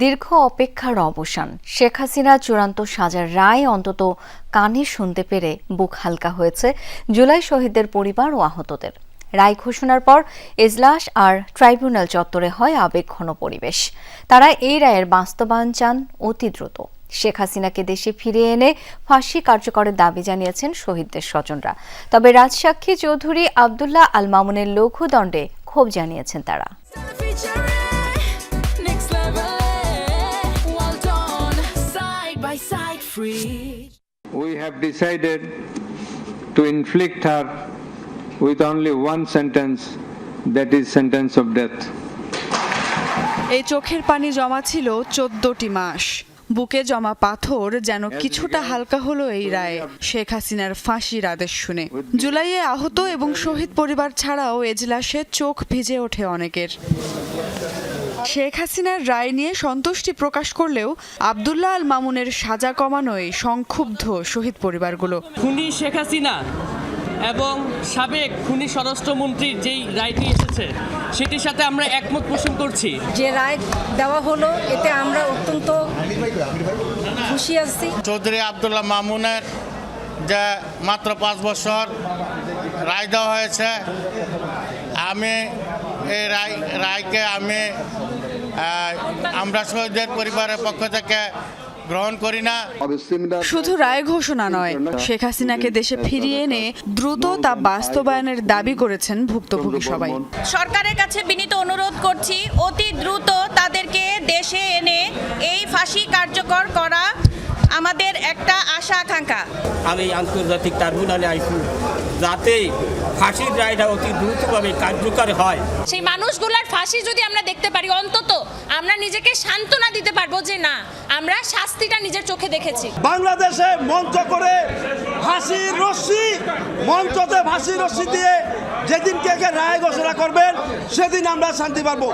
দীর্ঘ অপেক্ষার অবসান। শেখ হাসিনা চূড়ান্ত সাজার রায় অন্তত কানে শুনতে পেরে বুক হালকা হয়েছে জুলাই শহীদদের পরিবার ও আহতদের। রায় ঘোষণার পর এজলাস আর ট্রাইব্যুনাল চত্বরে হয় আবেগঘন পরিবেশ। তারা এই রায়ের বাস্তবায়ন চান অতি দ্রুত। শেখ হাসিনাকে দেশে ফিরিয়ে এনে ফাঁসি কার্যকরের দাবি জানিয়েছেন শহীদদের স্বজনরা। তবে রাজসাক্ষী চৌধুরী আবদুল্লাহ আল মামুনের লঘুদণ্ডে ক্ষোভ জানিয়েছেন তারা। We have decided to inflict her with only one sentence, that is sentence of death. এই চোখের পানি জমা ছিল চোদ্দটি মাস। বুকে জমা পাথর যেন কিছুটা হালকা হলো এই রায়ে। শেখ হাসিনার ফাঁসির আদেশ শুনে। জুলাইয়ে আহত এবং শহীদ পরিবার ছাড়াও এজলাসে চোখ ভিজে ওঠে অনেকের। শেখ হাসিনার রায় নিয়ে সন্তুষ্টি প্রকাশ করলেও আবদুল্লাহ আল মামুনের সাজা কমানোয় সংক্ষুব্ধ শহীদ পরিবারগুলো। খুনি শেখ হাসিনা এবং সাবেক খুনি স্বরাষ্ট্রমন্ত্রীর যেই রায়টি এসেছে সেটির সাথে আমরা একমত পোষণ করছি। যে রায় দেওয়া হলো এতে আমরা অত্যন্ত খুশি আছি। চৌধুরী আবদুল্লাহ মামুনের যে মাত্র পাঁচ বছর রায় দেওয়া হয়েছে আমি এই রায় রায়কে আমি আমরা শহীদদের পরিবারের পক্ষ থেকে গ্রহণ করি না। শুধু রায় ঘোষণা নয় শেখ হাসিনাকে দেশে ফিরিয়ে এনে দ্রুত তা বাস্তবায়নের দাবি করেছেন ভুক্তভোগী সবাই। সরকারের কাছে বিনীত অনুরোধ করছি অতি দ্রুত তাদেরকে দেশে এনে এই ফাঁসি কার্যকর করা আমাদের একটা আশা আকাঙ্ক্ষা। আমি আন্তর্জাতিক ট্রাইব্যুনালে আইসি যাতে ফাঁসির রায়টা অতি দ্রুতভাবে কার্যকর হয়। সেই মানুষগুলার ফাঁসি যদি আমরা দেখতে পারি অন্তত আমরা নিজেকে সান্ত্বনা দিতে পারব যে না আমরা শাস্তিটা নিজের চোখে দেখেছি। বাংলাদেশে মঞ্চ করে ফাঁসির রশ্মি মঞ্চতে ফাঁসির রশ্মি দিয়ে যেদিন কে কে রায় ঘোষণা করবেন সেদিন আমরা শান্তি পাবো।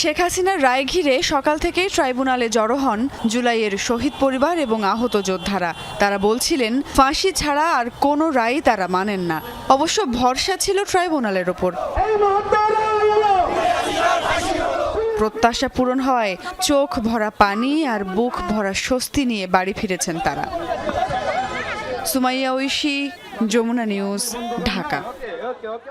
শেখ হাসিনার রায় ঘিরে সকাল থেকেই ট্রাইব্যুনালে জড়ো হন জুলাইয়ের শহীদ পরিবার এবং আহত যোদ্ধারা। তারা বলছিলেন, ফাঁসি ছাড়া আর কোনো রায় তারা মানেন না। অবশ্য ভরসা ছিল ট্রাইব্যুনালের ওপর। প্রত্যাশা পূরণ হয় চোখ ভরা পানি আর বুক ভরা স্বস্তি নিয়ে বাড়ি ফিরেছেন তারা। সুমাইয়া ঐশী, যমুনা নিউজ, ঢাকা।